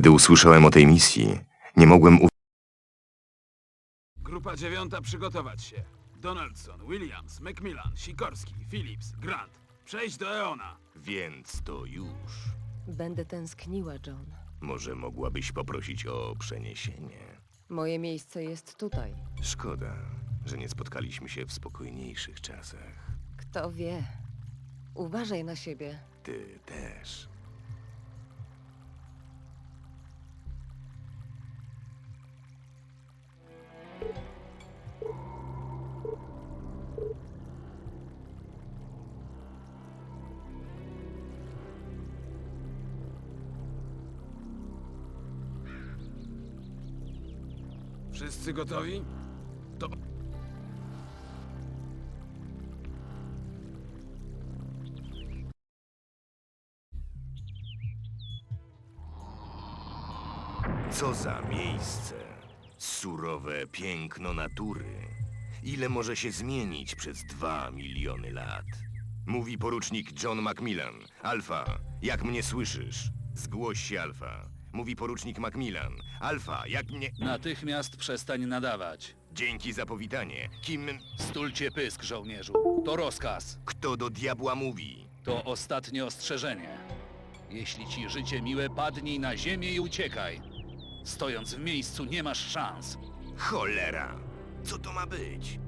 Kiedy usłyszałem o tej misji, nie mogłem u... Grupa dziewiąta przygotować się. Donaldson, Williams, Macmillan, Sikorski, Phillips, Grant. Przejść do Eona. Więc to już. Będę tęskniła, John. Może mogłabyś poprosić o przeniesienie? Moje miejsce jest tutaj. Szkoda, że nie spotkaliśmy się w spokojniejszych czasach. Kto wie? Uważaj na siebie. Ty też. Wszyscy gotowi? To... Co za miejsce. Surowe piękno natury. Ile może się zmienić przez dwa miliony lat? Mówi porucznik John Macmillan. Alfa, jak mnie słyszysz? Zgłoś się, Alfa. Mówi porucznik Macmillan. Alfa, jak mnie... Natychmiast przestań nadawać. Dzięki za powitanie. Kim... Stulcie pysk, żołnierzu. To rozkaz. Kto do diabła mówi? To ostatnie ostrzeżenie. Jeśli ci życie miłe, padnij na ziemię i uciekaj. Stojąc w miejscu nie masz szans. Cholera! Co to ma być?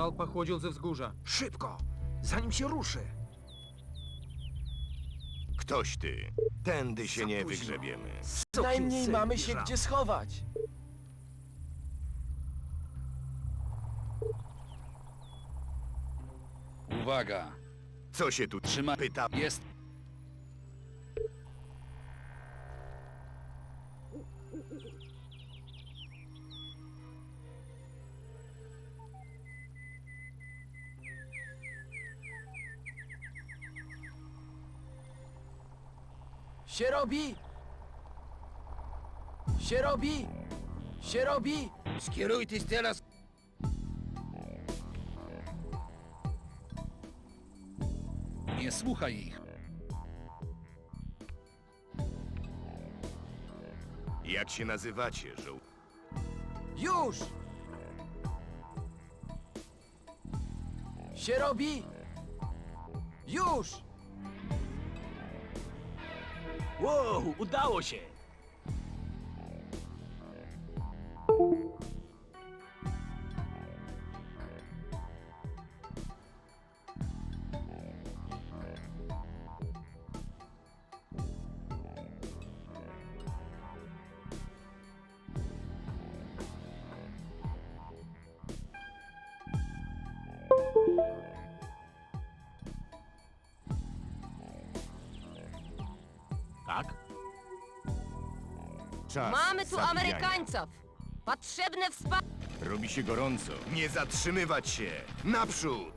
Sygnał pochodził ze wzgórza. Szybko! Zanim się ruszy! Ktoś ty. Tędy się Za nie późno. wygrzebiemy. Najmniej mamy się gdzie schować. Uwaga! Co się tu Trzyma... pyta? Jest... Się robi! Się robi! Się robi! Skierujcie teraz! Nie słuchaj ich. Jak się nazywacie, żoł... Już! Się robi! Już! Wow, udało się! Czas Mamy tu zabijania. Amerykańców! Potrzebne wsparcie! Robi się gorąco. Nie zatrzymywać się! Naprzód!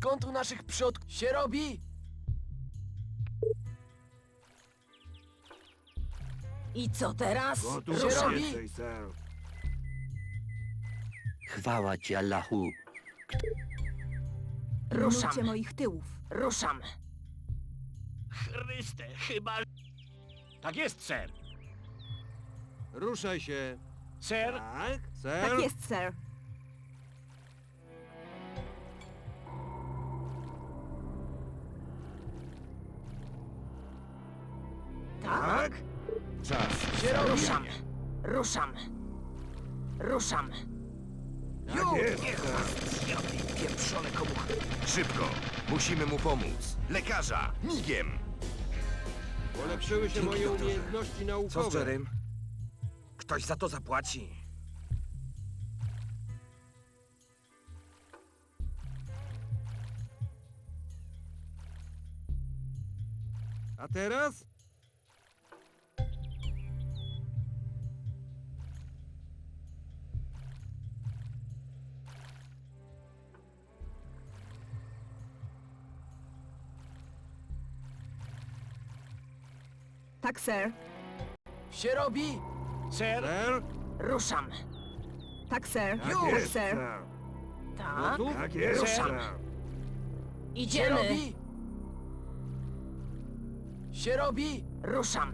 Skąd u naszych przodków się robi? I co teraz? Się robi? Chwała ci, Allahu. Ruszam, moich tyłów. ruszam! Chryste, chyba... Tak jest, ser. Ruszaj się. Ser, Tak? Ser? Tak jest, sir. Tak? Czas Się? Ruszam! Ruszam! Ruszam! Już! pieprzone komuchy. Szybko! Musimy mu pomóc. Lekarza! Migiem! Polepszyły się moje umiejętności Co z naukowe. Jerem? Ktoś za to zapłaci. A teraz? Tak, sir. Się robi! Ser? Ruszam. Tak, sir. Już, tak, sir. Tak. Gotów? Tak jest, Ruszam. Się Idziemy. robi! Się robi! Ruszam.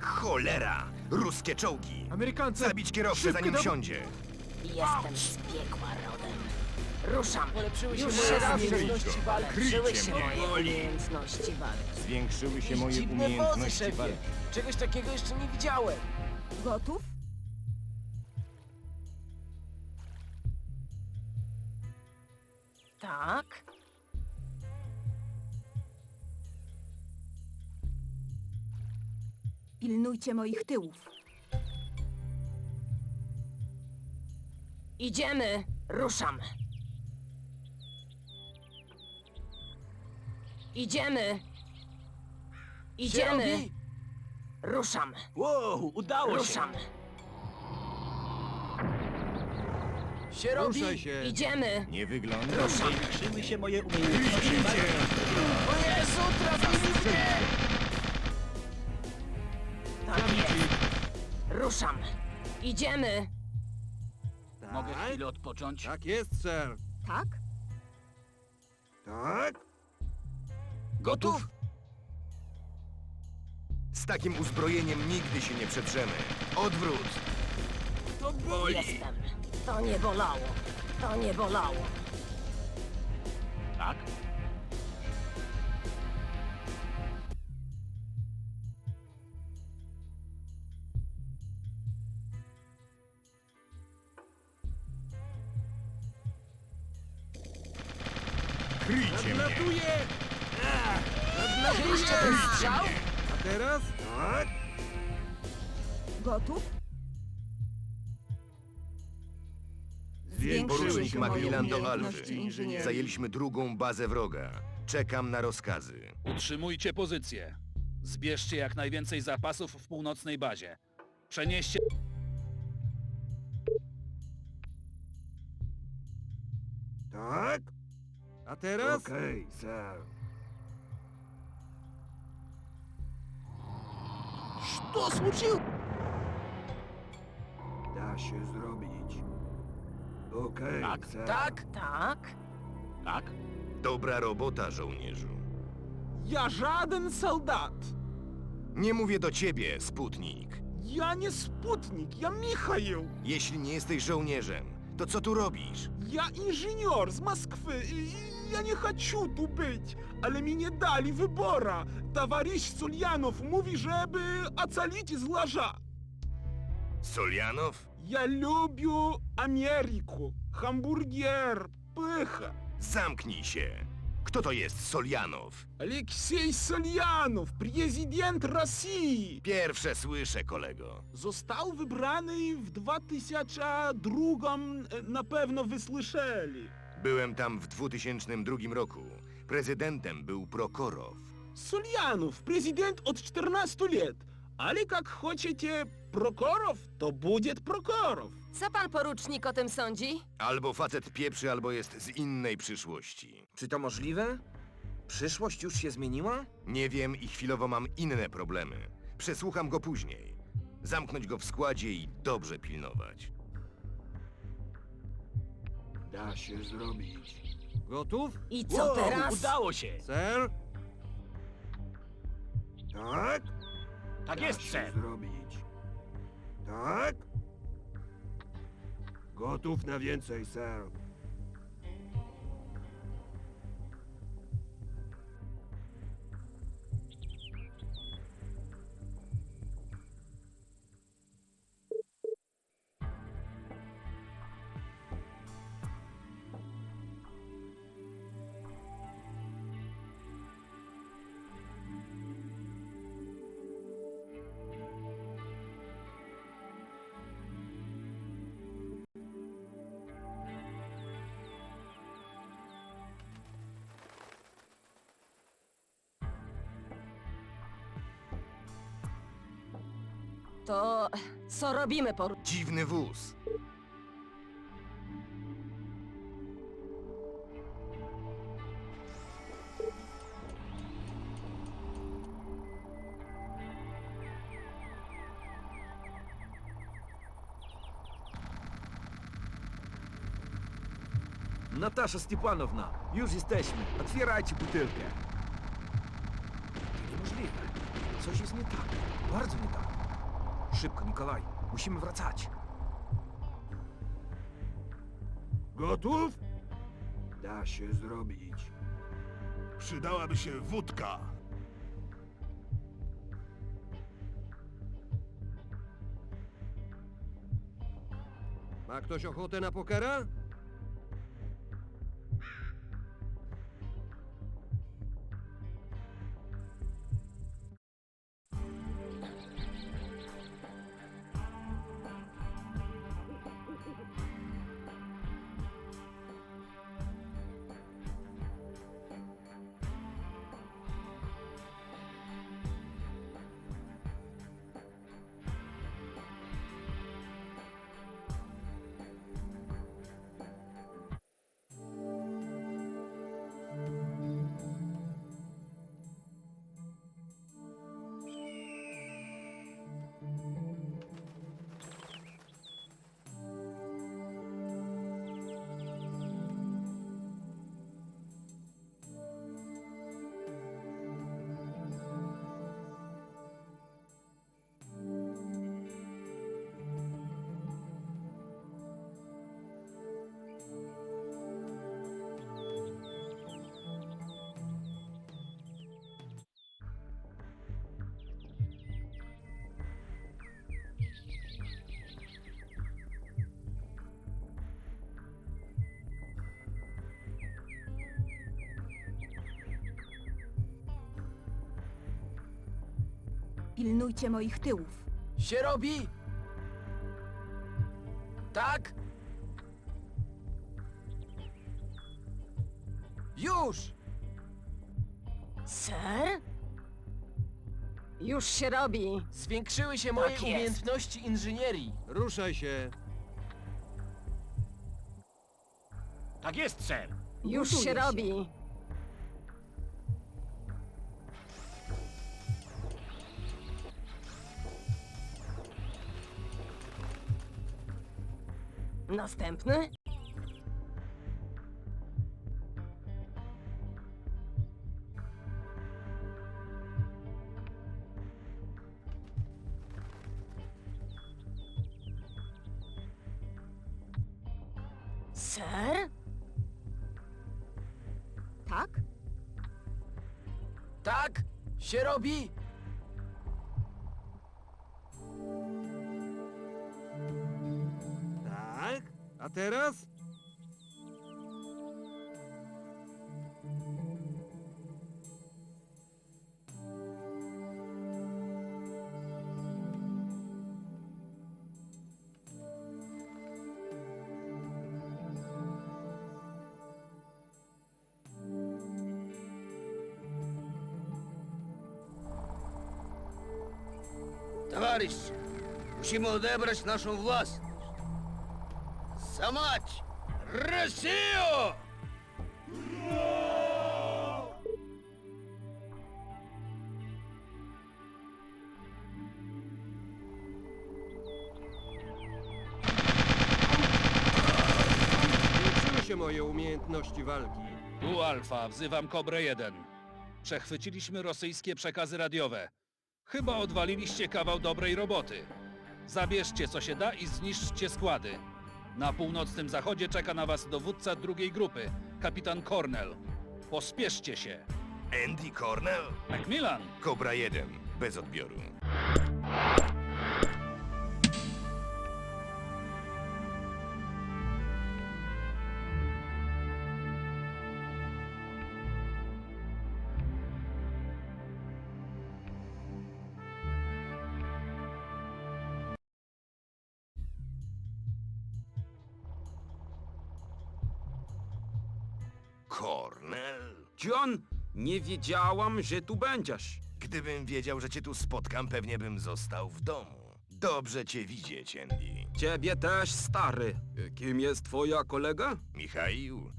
Cholera! Ruskie czołgi! Amerykance! Zabić kierowcę, Szybko zanim do- wsiądzie! Jestem z piekła rodem. Ruszam. Polepszyły się Już moje się umiejętności walki. Polepszyły się mnie. moje umiejętności walki. Zwiększyły się moje dziwne wozy, umiejętności szefie. walki. Czegoś takiego jeszcze nie widziałem. Gotów? Tak. Pilnujcie moich tyłów. Idziemy. Ruszam. Idziemy. Się Idziemy. robi! Ruszam. Wow, udało się. Ruszam. Się robi! Ruszaj się! Idziemy. Nie wygląda. Ruszam. Zwiększyły się moje umiejętności. O Jezu, trafili mnie! Tak jest. Ruszam. Idziemy. Mogę Tak? chwilę odpocząć? Tak jest, ser. Tak? Tak? Gotów? Z takim uzbrojeniem nigdy się nie przetrzemy. Odwrót! To boli! Jestem. To nie bolało. To nie bolało. Macmillan do umiejętności Alfy. inżynierii. Zajęliśmy drugą bazę wroga. Czekam na rozkazy. Utrzymujcie pozycję. Zbierzcie jak najwięcej zapasów w północnej bazie. Przenieście... Tak? A teraz? Okej, ser. Co случилось? Da się zrobić. Okej, Tak? ser. Tak? Tak. Tak? Dobra robota, żołnierzu. Ja żaden солдат. Nie mówię do ciebie, Sputnik. Я не спутник, я Михаил. Jeśli nie jesteś żołnierzem, to co tu robisz? Я инженер з Москвы, и и я не хочу tu być, ale mi nie dali wybora. Товарищ Сульянов mówi, żeby ocalić zlarza. Solianow? Я люблю Америку, hamburger, pycha. Zamknij się! Kto to jest Solianow? Алексей Сульянов, президент России. Pierwsze słyszę, kolego. Został wybrany w 2002, e, na pewno wysłyszeli. Byłem tam w 2002 roku. Prezydentem był Prokorow. Сульянов, президент от 14 лет. Ale jak chcecie Prokorov, to będzie Prokorov. Co pan porucznik o tym sądzi? Albo facet pieprzy, albo jest z innej przyszłości. Czy to możliwe? Przyszłość już się zmieniła? Nie wiem i chwilowo mam inne problemy. Przesłucham go później. Zamknąć go w składzie i dobrze pilnować. Da się zrobić. Gotów? I co teraz? Udało się! Sir? Tak? Tak jest, ser. zrobić. Tak? Gotów na więcej, ser. To co robimy, por... Dziwny wóz. Natasza Stepanowna, już jesteśmy. Otwierajcie butelkę. To niemożliwe. Coś jest nie tak. Bardzo nie tak. Szybko, Nikolaj. Musimy wracać. Gotów? Da się zrobić. Przydałaby się wódka. Ma ktoś ochotę na pokera? Pilnujcie moich tyłów. Się robi! Tak? Już! Ser? Już się robi. Zwiększyły się moje Tak jest. umiejętności inżynierii. Ruszaj się. Tak jest, ser. Już się. robi. Następny? Ser? Tak? Tak? Się robi! Товарищи, musimy odebrać naszą własność. Samać! Россию! Zwiększyły się moje umiejętności walki. Tu Alfa, wzywam Kobrę 1. Przechwyciliśmy rosyjskie przekazy radiowe. Chyba odwaliliście kawał dobrej roboty. Zabierzcie co się da i zniszczcie składy. Na północnym zachodzie czeka na was dowódca drugiej grupy, kapitan Cornell. Pospieszcie się. Andy Cornell? Macmillan, Cobra 1. Bez odbioru. Cornell? John, nie wiedziałam, że tu będziesz. Gdybym wiedział, że cię tu spotkam, pewnie bym został w domu. Dobrze cię widzieć, Andy. Ciebie też, stary. Kim jest twoja kolega? Michaił,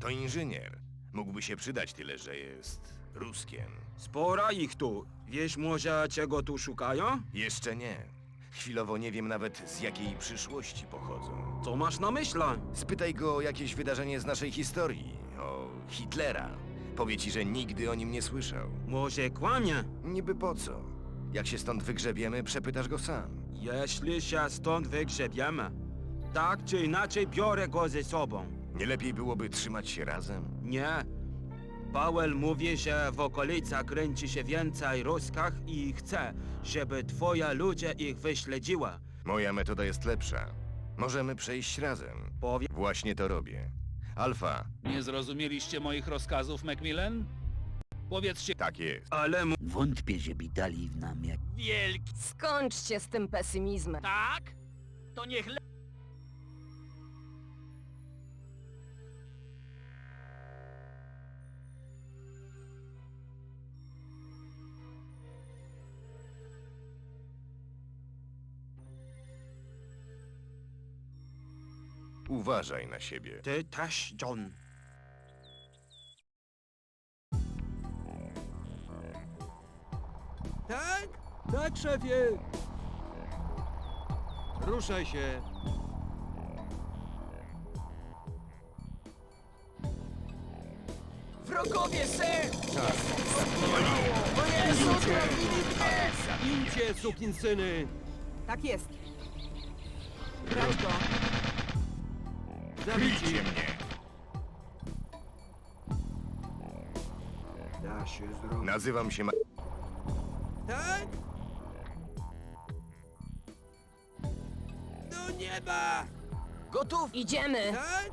to inżynier. Mógłby się przydać tyle, że jest Ruskiem. Spora ich tu. Wiesz może, czego tu szukają? Jeszcze nie. Chwilowo nie wiem nawet z jakiej przyszłości pochodzą. Co masz na myśli? Spytaj go o jakieś wydarzenie z naszej historii, o Hitlera. Powie ci, że nigdy o nim nie słyszał. Może kłamie? Niby po co? Jak się stąd wygrzebiemy, przepytasz go sam. Jeśli się stąd wygrzebiemy, tak czy inaczej biorę go ze sobą. Nie lepiej byłoby trzymać się razem? Nie. Powell mówi, że w okolicach kręci się więcej Ruskach i chce, żeby twoja ludzie ich wyśledziła. Moja metoda jest lepsza. Możemy przejść razem. Powie... Właśnie to robię. Alfa, Nie zrozumieliście moich rozkazów, Macmillan? Powiedzcie, tak jest. Ale mu... Wątpię, żeby dali nam jak... Wielki. Skończcie z tym pesymizmem. Tak? To niech le... Uważaj na siebie. Ty też, John. Tak? Tak, szefie. Ruszaj się. Wrogowie, ser! Idźcie, sukinsyny! Tak jest. Brać go. Zabici! mnie! Da się zrobić. Nazywam się Ma... Tak? Do nieba! Gotów? Idziemy! Tak?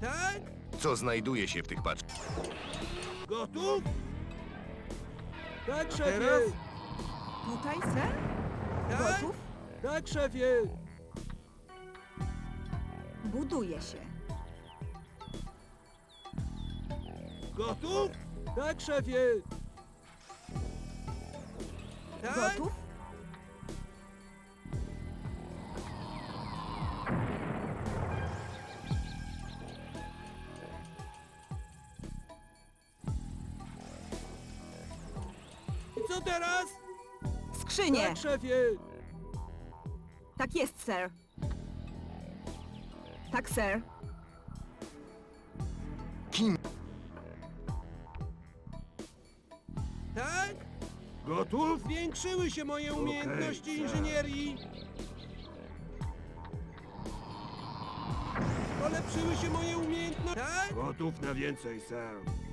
Tak? Co znajduje się w tych paczkach? Gotów? Tak, szefie! Teraz? Tutaj, ser? Tak? Gotów? Tak, szefie! Buduje się. Gotów? Tak, szefie! Tak? Gotów? Co teraz? Skrzynie! Tak, szefie! Tak jest, ser. Tak, ser. Kim? Tak? Gotów? Zwiększyły się moje umiejętności inżynierii. Polepszyły się moje umiejętności. Tak? Gotów na więcej, sir.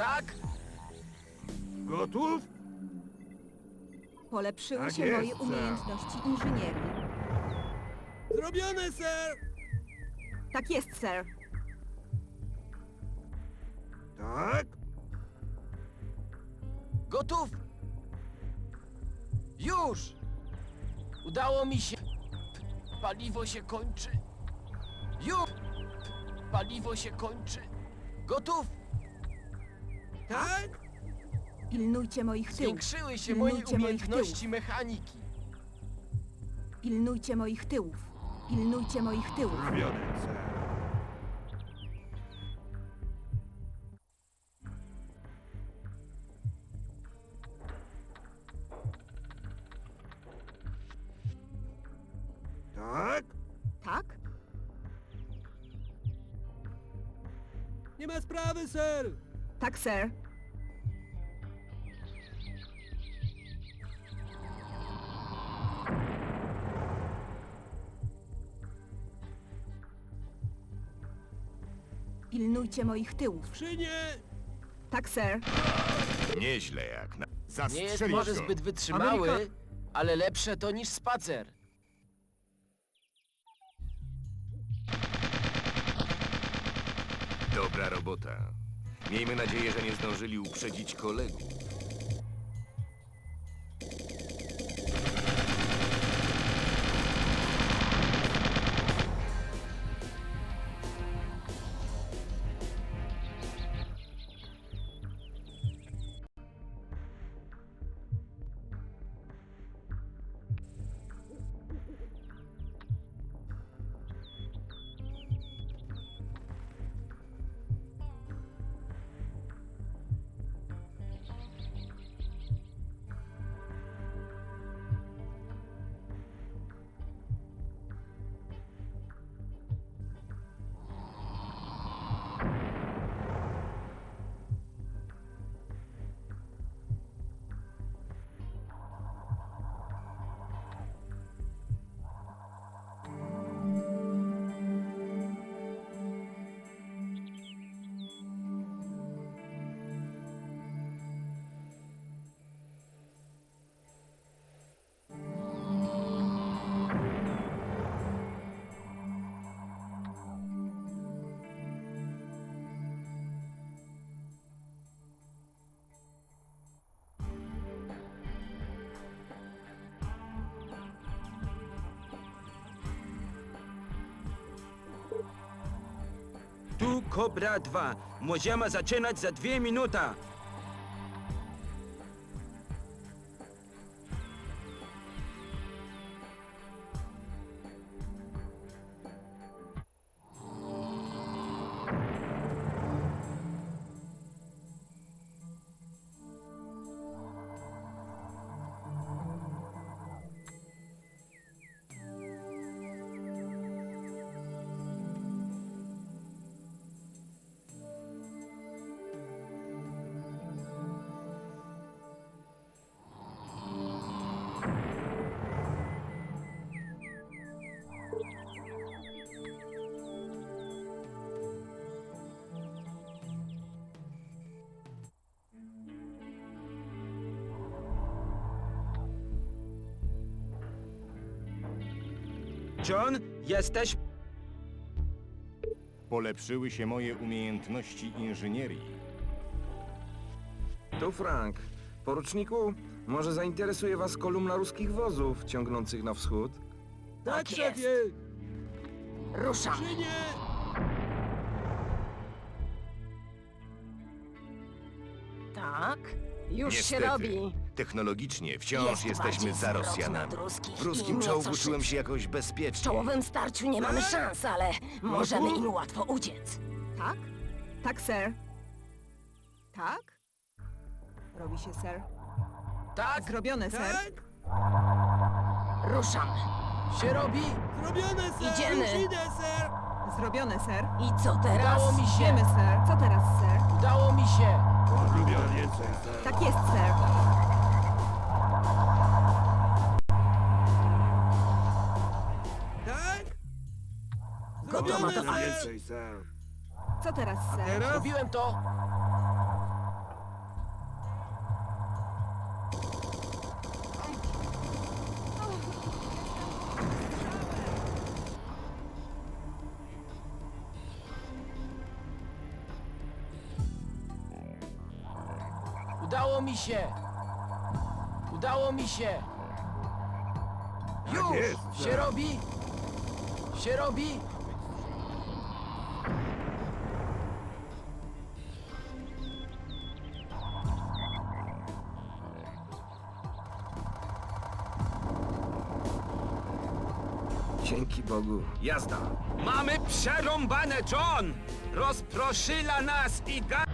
Tak? Gotów? Polepszyły Tak się jest, moje ser. umiejętności inżynierii. Zrobione, sir! Tak jest, ser. Tak? Gotów? Już! Udało mi się. Paliwo się kończy. Już! Paliwo się kończy. Gotów? Tak? Pilnujcie moich tyłów. Zwiększyły się moje Pilnujcie moich umiejętności mechaniki. Pilnujcie moich tyłów. Pilnujcie moich tyłów. Zrobione, sir. Tak? Tak? Nie ma sprawy, sir! Tak, ser. Pilnujcie moich tyłów. Przy nie! Tak, ser. Nieźle jak na... Nie jest może go. zbyt wytrzymały, ale lepsze to niż spacer. Dobra robota. Miejmy nadzieję, że nie zdążyli uprzedzić kolegów. Tu Cobra 2. Możemy zaczynać za dwie minuty. John, jesteś... Polepszyły się moje umiejętności inżynierii. Tu Frank. Poruczniku, może zainteresuje was kolumna ruskich wozów ciągnących na wschód? Tak jest. Ruszam. Tak, już się Niestety, robi. technologicznie wciąż Jest jesteśmy bardziej za Rosjanami. nad ruskich W i ruskim nieco czołgu czułem się jakoś W bezpiecznie. czołowym starciu nie mamy szans, ale możemy im łatwo uciec. Tak? Tak, sir. Tak? Robi się, sir. Tak, Zrobione, sir. Ruszam. się robi. Idziemy. Zrobione, sir. I co teraz? Udało mi się. Wiemy, sir. Co teraz, sir? Udało mi się. Tak jest, sir. Gotowa do akcji. Co teraz, sir? Robiłem to. Się. Udało mi się. Już się robi. Się robi. Dzięki Bogu. Jazda. Mamy przerąbane, John! Rozproszyla nas i ga...